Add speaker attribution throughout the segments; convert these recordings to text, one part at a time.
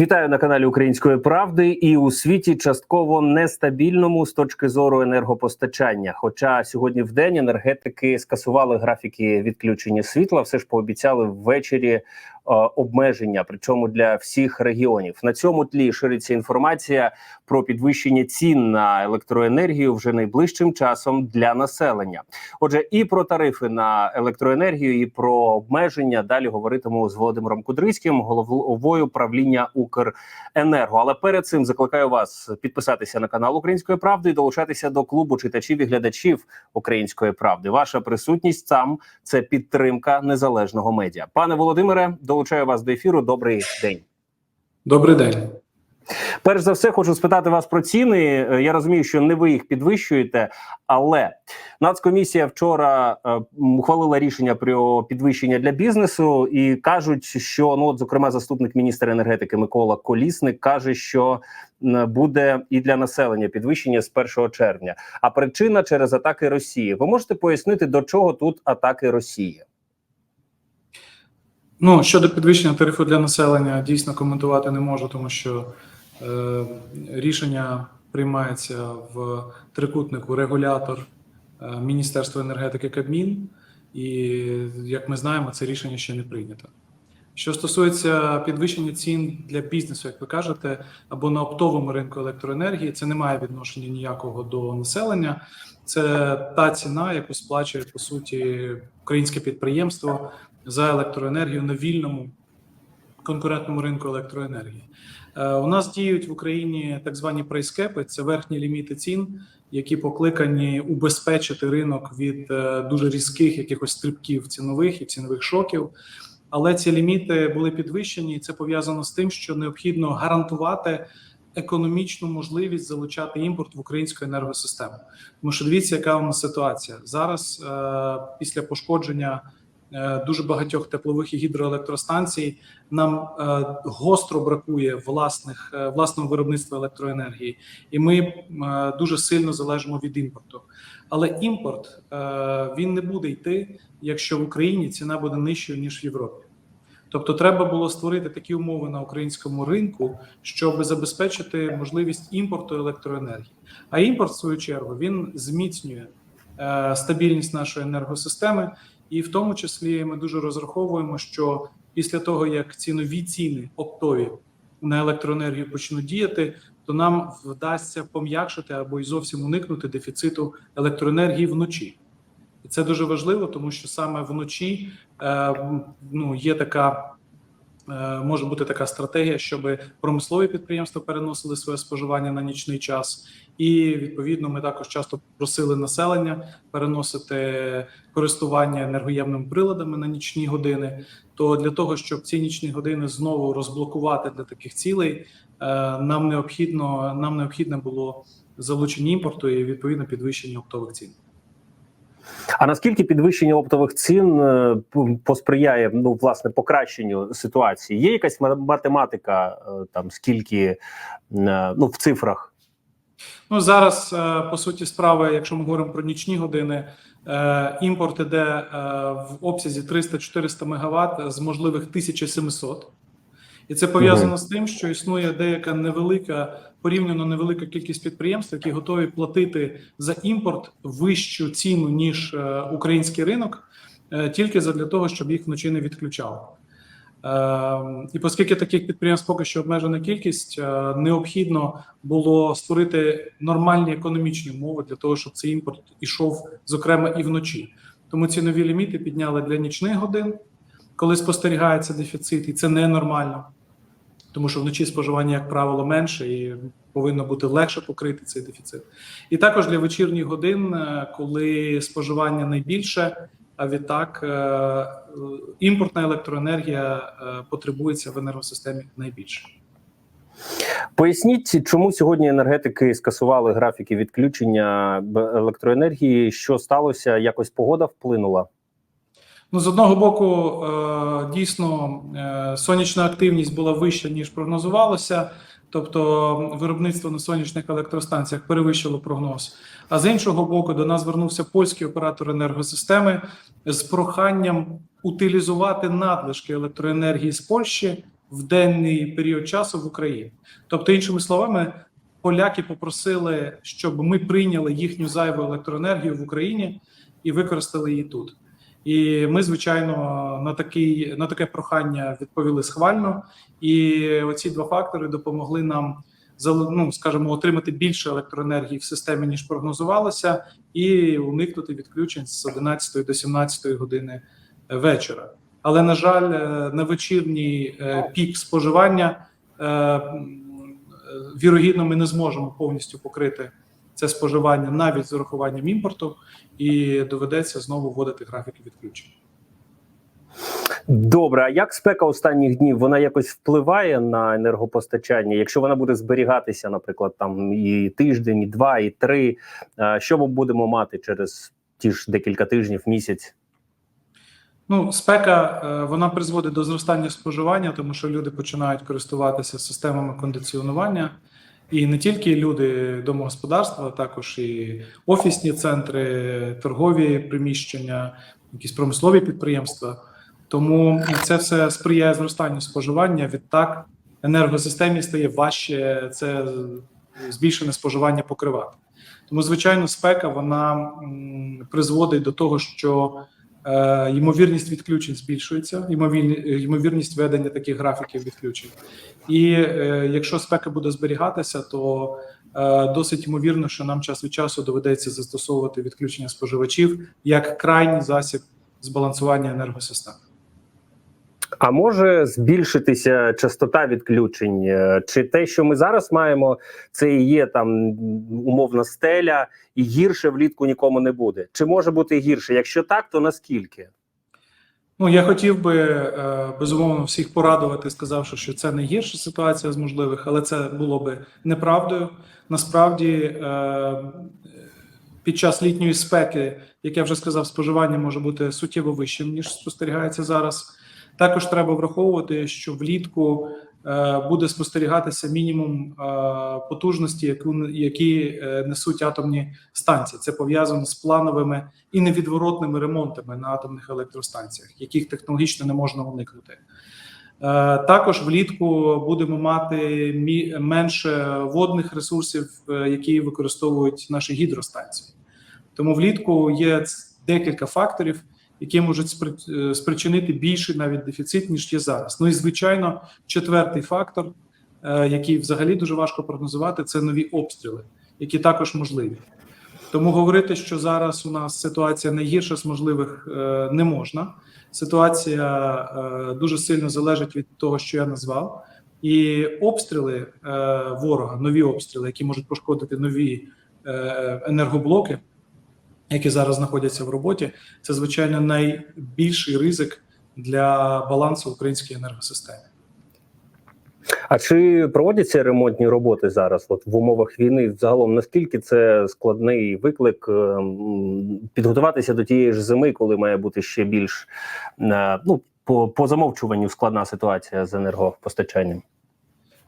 Speaker 1: Вітаю на каналі Української правди і у світі частково нестабільному з точки зору енергопостачання. Хоча сьогодні в день енергетики скасували графіки відключення світла, все ж пообіцяли ввечері обмеження, причому для всіх регіонів. На цьому тлі шириться інформація про підвищення цін на електроенергію вже найближчим часом для населення. Отже, і про тарифи на електроенергію, і про обмеження далі говоритиму з Володимиром Кудрицьким, головою правління Укренерго. Але перед цим закликаю вас підписатися на канал Української правди і долучатися до клубу читачів і глядачів Української правди. Ваша присутність там це підтримка незалежного медіа. Пане Володимире, долучаю вас до ефіру. Добрий день.
Speaker 2: Добрий день.
Speaker 1: Перш за все, хочу спитати вас про ціни. Е, Я розумію, що не ви їх підвищуєте, але Нацкомісія вчора е, ухвалила рішення про підвищення для бізнесу і кажуть, що ну, от, зокрема, заступник міністра енергетики Микола Колісник каже, що буде і для населення підвищення з 1 червня. А причина через атаки Росії. Ви можете пояснити, до чого тут атаки Росії?
Speaker 2: Ну щодо підвищення тарифу для населення, дійсно коментувати не можу, тому що е, рішення приймається в трикутнику регулятор е, Міністерства енергетики Кабмін, і як ми знаємо, це рішення ще не прийнято. Що стосується підвищення цін для бізнесу, як ви кажете, або на оптовому ринку електроенергії, це не має відношення ніякого до населення. Це та ціна, яку сплачує по суті українське підприємство за електроенергію на вільному конкурентному ринку електроенергії. Е, у нас діють в Україні так звані прайскепи, це верхні ліміти цін, які покликані убезпечити ринок від е, дуже різких якихось стрибків цінових і цінових шоків. Але ці ліміти були підвищені, і це пов'язано з тим, що необхідно гарантувати економічну можливість залучати імпорт в українську енергосистему. Тому що дивіться, яка у нас ситуація зараз е, після пошкодження дуже багатьох теплових і гідроелектростанцій. Нам е, гостро бракує власних е, власного виробництва електроенергії, і ми е, дуже сильно залежимо від імпорту. Але імпорт е, він не буде йти, якщо в Україні ціна буде нижчою ніж в Європі. Тобто, треба було створити такі умови на українському ринку, щоб забезпечити можливість імпорту електроенергії. А імпорт, в свою чергу, він зміцнює е, стабільність нашої енергосистеми, і в тому числі ми дуже розраховуємо, що після того як цінові ціни оптові на електроенергію почнуть діяти, то нам вдасться пом'якшити або й зовсім уникнути дефіциту електроенергії вночі. І це дуже важливо, тому що саме вночі е, ну, є така. Е, Може бути така стратегія, щоб промислові підприємства переносили своє споживання на нічний час, і відповідно ми також часто просили населення переносити користування енергоємними приладами на нічні години. То для того, щоб ці нічні години знову розблокувати для таких цілей, е, нам необхідно нам необхідне було залучення імпорту і відповідно підвищення оптових цін.
Speaker 1: А наскільки підвищення оптових цін е, посприяє ну власне покращенню ситуації? Є якась математика е, там скільки е, ну в цифрах?
Speaker 2: Ну зараз по суті справи, якщо ми говоримо про нічні години, імпорт іде в обсязі 300-400 МВт з можливих 1700. І це пов'язано з тим, що існує деяка невелика, порівняно невелика кількість підприємств, які готові платити за імпорт вищу ціну ніж е, український ринок, е, тільки для того, щоб їх вночі не відключали. Е, І оскільки таких підприємств поки що обмежена кількість, е, необхідно було створити нормальні економічні умови для того, щоб цей імпорт ішов, зокрема, і вночі. Тому цінові ліміти підняли для нічних годин, коли спостерігається дефіцит, і це ненормально, тому що вночі споживання, як правило, менше і повинно бути легше покрити цей дефіцит. І також для вечірніх годин, е, коли споживання найбільше, а відтак е, імпортна електроенергія е, потребується в енергосистемі найбільше.
Speaker 1: Поясніть, чому сьогодні енергетики скасували графіки відключення електроенергії? Що сталося? Якось погода вплинула?
Speaker 2: Ну, з одного боку, е, дійсно е, сонячна активність була вища ніж прогнозувалося, тобто виробництво на сонячних електростанціях перевищило прогноз. А з іншого боку, до нас звернувся польський оператор енергосистеми з проханням утилізувати надлишки електроенергії з Польщі в денний період часу в Україні. Тобто, іншими словами, поляки попросили, щоб ми прийняли їхню зайву електроенергію в Україні і використали її тут. І ми, звичайно, на такий на таке прохання відповіли схвально. І оці два фактори допомогли нам ну, скажімо, отримати більше електроенергії в системі ніж прогнозувалося, і уникнути відключень з 11 до 17 години вечора. Але на жаль, е, на вечірній е, пік споживання е, е, вірогідно ми не зможемо повністю покрити це споживання навіть з урахуванням імпорту, і доведеться знову вводити графіки відключень.
Speaker 1: Добре, а як спека останніх днів вона якось впливає на енергопостачання? Якщо вона буде зберігатися, наприклад, там і тиждень, і два, і три, е, що ми будемо мати через ті ж декілька тижнів, місяць?
Speaker 2: Ну, спека е, вона призводить до зростання споживання, тому що люди починають користуватися системами кондиціонування. І не тільки люди домогосподарства, а також і офісні центри, торгові приміщення, якісь промислові підприємства. Тому це все сприяє зростанню споживання. Відтак енергосистемі стає важче це збільшене споживання покривати. Тому, звичайно, спека вона призводить до того, що е, ймовірність відключень збільшується, ймовірні- ймовірність ведення таких графіків відключень. І е, якщо спека буде зберігатися, то е, досить ймовірно, що нам час від часу доведеться застосовувати відключення споживачів як крайній засіб збалансування енергосистем.
Speaker 1: А може збільшитися частота відключень? Е, Чи те, що ми зараз маємо, це і є там умовна стеля, і гірше влітку нікому не буде? Чи може бути гірше? Якщо так, то наскільки?
Speaker 2: Ну я хотів би е, безумовно всіх порадувати, сказавши, що це не гірша ситуація з можливих, але це було би неправдою. Насправді, е, під час літньої спеки, як я вже сказав, споживання може бути суттєво вищим ніж спостерігається зараз. Також треба враховувати, що влітку буде спостерігатися мінімум е, потужності, які е, несуть атомні станції. Це пов'язано з плановими і невідворотними ремонтами на атомних електростанціях, яких технологічно не можна уникнути. Е, Також влітку будемо мати менше водних ресурсів, е, які використовують наші гідростанції. Тому влітку є декілька факторів, які можуть е, спричинити більший навіть дефіцит, ніж є зараз. Ну і звичайно, четвертий фактор, е, який взагалі дуже важко прогнозувати, це нові обстріли, які також можливі. Тому говорити, що зараз у нас ситуація найгірша з можливих е, не можна. Ситуація дуже сильно залежить від того, що я назвав, і обстріли ворога, нові обстріли, які можуть пошкодити нові енергоблоки, які зараз знаходяться в роботі, це звичайно найбільший ризик для балансу української енергосистеми.
Speaker 1: А чи проводяться ремонтні роботи зараз? От в умовах війни, загалом наскільки це складний виклик е, підготуватися до тієї ж зими, коли має бути ще більш е, ну по, по замовчуванню складна ситуація з енергопостачанням?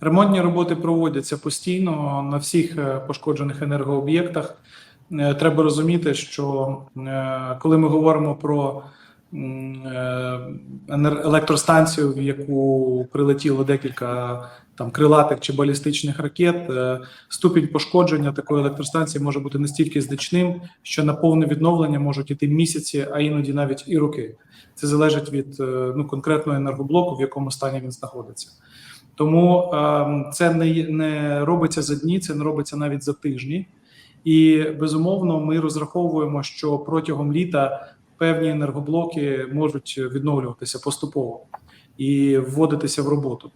Speaker 2: Ремонтні роботи проводяться постійно на всіх е, пошкоджених енергооб'єктах. Е, Треба розуміти, що е, коли ми говоримо про е, електростанцію, в яку прилетіло декілька там крилатих чи балістичних ракет, ступінь пошкодження такої електростанції може бути настільки значним, що на повне відновлення можуть іти місяці, а іноді навіть і роки. Це залежить від ну конкретного енергоблоку, в якому стані він знаходиться. Тому ем, це не, не робиться за дні, це не робиться навіть за тижні. І безумовно, ми розраховуємо, що протягом літа певні енергоблоки можуть відновлюватися поступово і вводитися в роботу.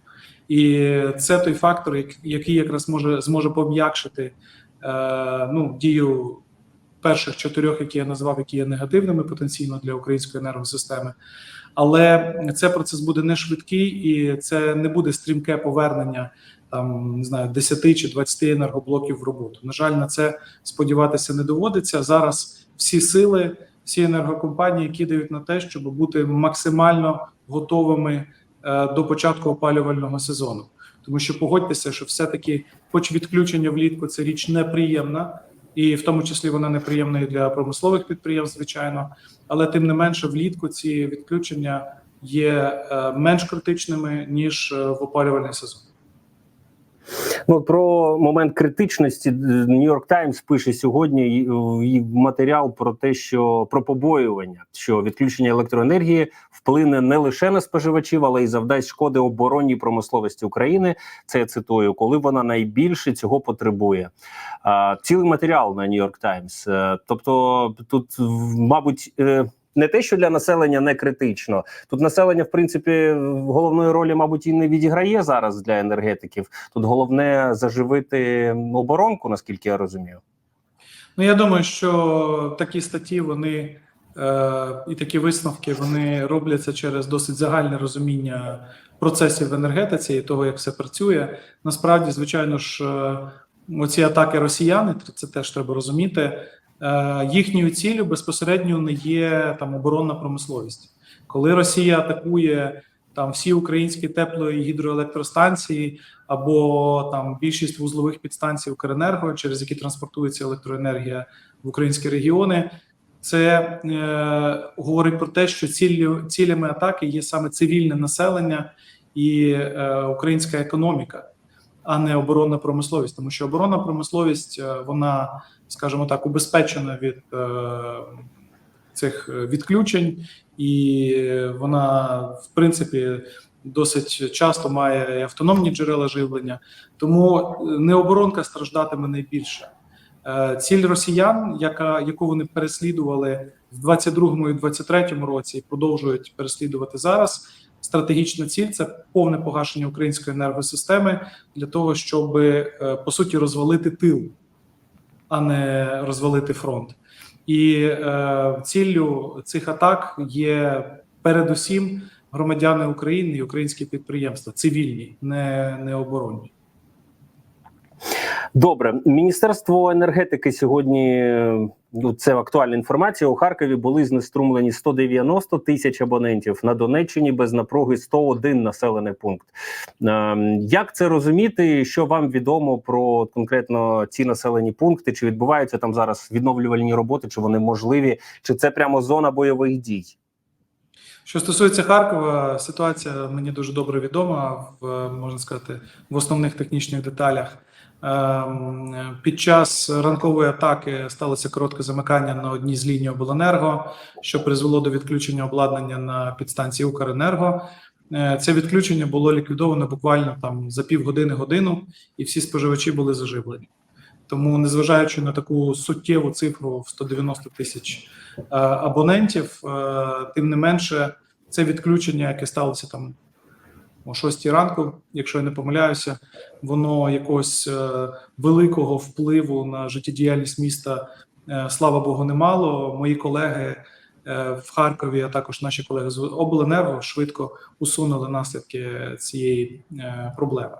Speaker 2: І це той фактор, який якраз може зможе пом'якшити е, ну, дію перших чотирьох, які я назвав, які є негативними потенційно для української енергосистеми. Але цей процес буде не швидкий, і це не буде стрімке повернення там не знаю 10 чи 20 енергоблоків в роботу. На жаль, на це сподіватися не доводиться. Зараз всі сили, всі енергокомпанії кидають на те, щоб бути максимально готовими е, до початку опалювального сезону. Тому що погодьтеся, що все-таки, хоч відключення влітку, це річ неприємна, і в тому числі вона неприємна і для промислових підприємств, звичайно. Але тим не менше, влітку ці відключення є е, менш критичними ніж е, в опалювальний сезон.
Speaker 1: Ну про момент критичності Нью-Йорк Таймс пише сьогодні і матеріал про те, що про побоювання, що відключення електроенергії вплине не лише на споживачів, але й завдасть шкоди оборонній промисловості України. Це я цитую, коли вона найбільше цього потребує. Цілий матеріал на Нью-Йорк Таймс. Е, Тобто, тут, мабуть. Не те, що для населення не критично, тут населення, в принципі, головної ролі, мабуть, і не відіграє зараз для енергетиків. Тут головне заживити оборонку, наскільки я розумію.
Speaker 2: Ну я думаю, що такі статті вони е, і такі висновки вони робляться через досить загальне розуміння процесів в енергетиці і того, як все працює. Насправді, звичайно ж, е, оці атаки росіяни, це теж треба розуміти. Е, їхньою ціллю безпосередньо не є там оборонна промисловість. Коли Росія атакує там всі українські тепло- і гідроелектростанції або там більшість вузлових підстанцій Укренерго, через які транспортується електроенергія в українські регіони. Це е, говорить про те, що ціллю, цілями атаки є саме цивільне населення і е, українська економіка, а не оборонна промисловість. Тому що оборонна промисловість е, вона, скажімо так, убезпечена від е, цих відключень, і вона, в принципі, досить часто має автономні джерела живлення. Тому не оборонка страждатиме найбільше. Е, Ціль росіян, яка яку вони переслідували в 22-му і 23-му році, і продовжують переслідувати зараз. Стратегічна ціль це повне погашення української енергосистеми для того, щоб е, по суті розвалити тил, а не розвалити фронт. І е, ціллю цих атак є передусім громадяни України і українські підприємства, цивільні, не, не оборонні.
Speaker 1: Добре, міністерство енергетики сьогодні. Ну, це актуальна інформація. У Харкові були знеструмлені 190 тисяч абонентів на Донеччині без напруги 101 населений пункт. Ем, Як це розуміти? Що вам відомо про конкретно ці населені пункти? Чи відбуваються там зараз відновлювальні роботи? Чи вони можливі? Чи це прямо зона бойових дій?
Speaker 2: Що стосується Харкова, ситуація мені дуже добре відома в можна сказати в основних технічних деталях. Ем, Під час ранкової атаки сталося коротке замикання на одній з ліній обленерго, що призвело до відключення обладнання на підстанції Укренерго. Е, Це відключення було ліквідовано буквально там за півгодини годину, і всі споживачі були заживлені. Тому, незважаючи на таку суттєву цифру в 190 тисяч е, абонентів, е, тим не менше, це відключення, яке сталося там о 6 ранку, якщо я не помиляюся, воно якогось е, великого впливу на життєдіяльність міста, слава Богу, не мало. Мої колеги в Харкові, а також наші колеги з обленерго швидко усунули наслідки цієї е, проблеми.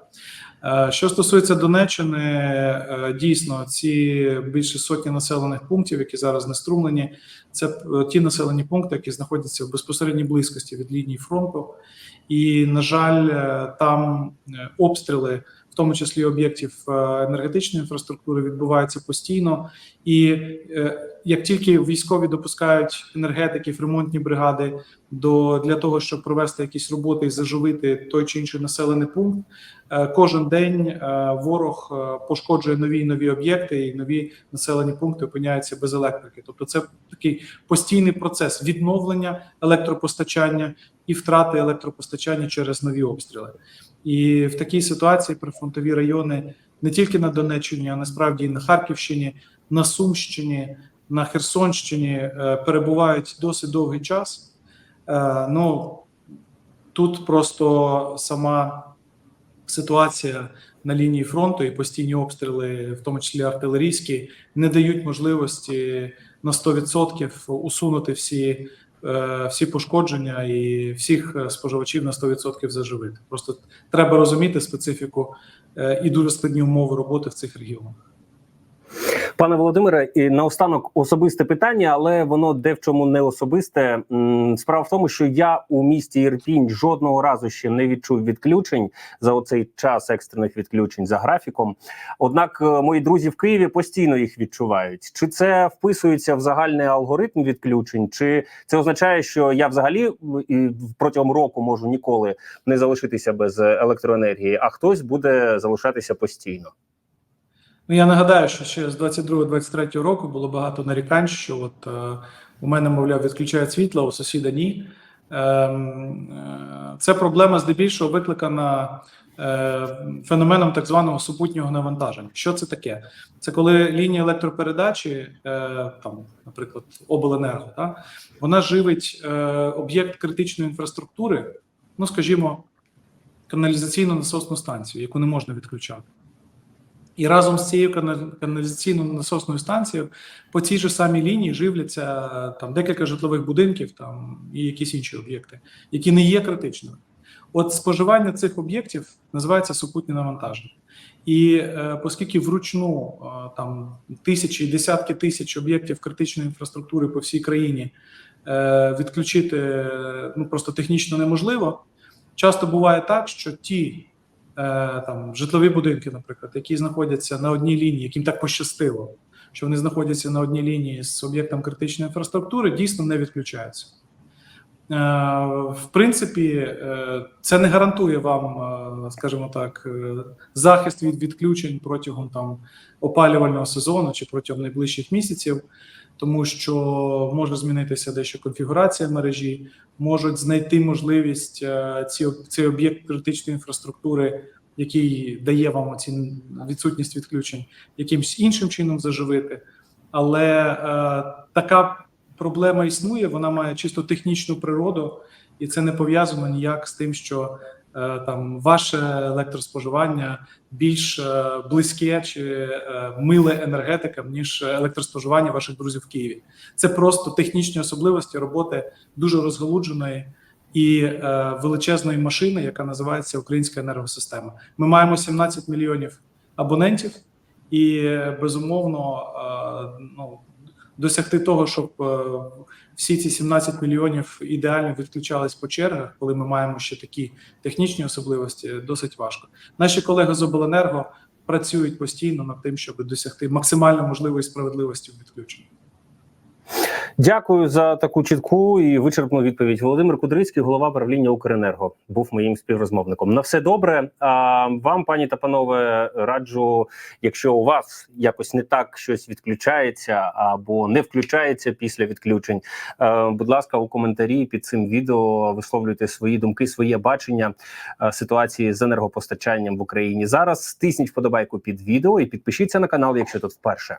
Speaker 2: Е, Що стосується Донеччини, е, дійсно ці більше сотні населених пунктів, які зараз знеструмлені, це е, ті населені пункти, які знаходяться в безпосередній близькості від лінії фронту. І, на жаль, е, там е, обстріли, тому числі об'єктів е, енергетичної інфраструктури, відбуваються постійно. І е, як тільки військові допускають енергетиків, ремонтні бригади до для того, щоб провести якісь роботи і заживити той чи інший населений пункт, е, кожен день ворог пошкоджує нові і нові об'єкти, і нові населені пункти опиняються без електрики. Тобто, це такий постійний процес відновлення електропостачання і втрати електропостачання через нові обстріли. І в такій ситуації прифронтові райони не тільки на Донеччині, а насправді і на Харківщині, на Сумщині, на Херсонщині е, перебувають досить довгий час. Е, Ну тут просто сама ситуація на лінії фронту і постійні обстріли, в тому числі артилерійські, не дають можливості на 100% усунути всі всі пошкодження і всіх е, споживачів на 100% заживити. Просто треба розуміти специфіку е, і дуже складні умови роботи в цих регіонах.
Speaker 1: Пане Володимире, і наостанок особисте питання, але воно де в чому не особисте. Справа в тому, що я у місті Ірпінь жодного разу ще не відчув відключень за оцей час екстрених відключень за графіком. Однак е, мої друзі в Києві постійно їх відчувають. Чи це вписується в загальний алгоритм відключень, чи це означає, що я взагалі протягом року можу ніколи не залишитися без електроенергії, а хтось буде залишатися постійно?
Speaker 2: Ну, я нагадаю, що ще з 22-23 року було багато нарікань, що от е, у мене, мовляв, відключають світло, у сусіда ні. Ем, е, це проблема здебільшого викликана е, феноменом так званого супутнього навантаження. Що це таке? Це коли лінія електропередачі, е, там, наприклад, обленерго, та, вона живить е, об'єкт критичної інфраструктури, ну скажімо, каналізаційну насосну станцію, яку не можна відключати. І разом з цією кана- каналізаційною насосною станцією по цій же самій лінії живляться там декілька житлових будинків там і якісь інші об'єкти, які не є критичними. От споживання цих об'єктів називається супутнє навантаження. І е, оскільки вручну е, там тисячі і десятки тисяч об'єктів критичної інфраструктури по всій країні е, відключити е, ну просто технічно неможливо, часто буває так, що ті е, там житлові будинки, наприклад, які знаходяться на одній лінії, яким так пощастило, що вони знаходяться на одній лінії з об'єктом критичної інфраструктури, дійсно не відключаються. Е, В принципі, е, це не гарантує вам, е, скажімо так, е, захист від відключень протягом там опалювального сезону чи протягом найближчих місяців, тому що може змінитися дещо конфігурація мережі, можуть знайти можливість е, ці цей об'єкт критичної інфраструктури, який дає вам ці відсутність відключень, якимось іншим чином заживити. Але е, така проблема існує, вона має чисто технічну природу, і це не пов'язано ніяк з тим, що там ваше електроспоживання більш е, близьке чи е, миле енергетикам, ніж електроспоживання ваших друзів в Києві. Це просто технічні особливості роботи дуже розгалудженої і е, величезної машини, яка називається Українська енергосистема. Ми маємо 17 мільйонів абонентів, і е, безумовно, е, ну досягти того, щоб е, всі ці 17 мільйонів ідеально відключались по чергах, коли ми маємо ще такі технічні особливості, досить важко. Наші колеги з обленерго працюють постійно над тим, щоб досягти максимально можливої справедливості в відключенні.
Speaker 1: Дякую за таку чітку і вичерпну відповідь. Володимир Кудрицький, голова правління Укренерго, був моїм співрозмовником. На все добре. А вам, пані та панове, раджу, якщо у вас якось не так щось відключається або не включається після відключень. е, Будь ласка, у коментарі під цим відео висловлюйте свої думки, своє бачення е, ситуації з енергопостачанням в Україні. Зараз стисніть вподобайку під відео і підпишіться на канал, якщо тут вперше.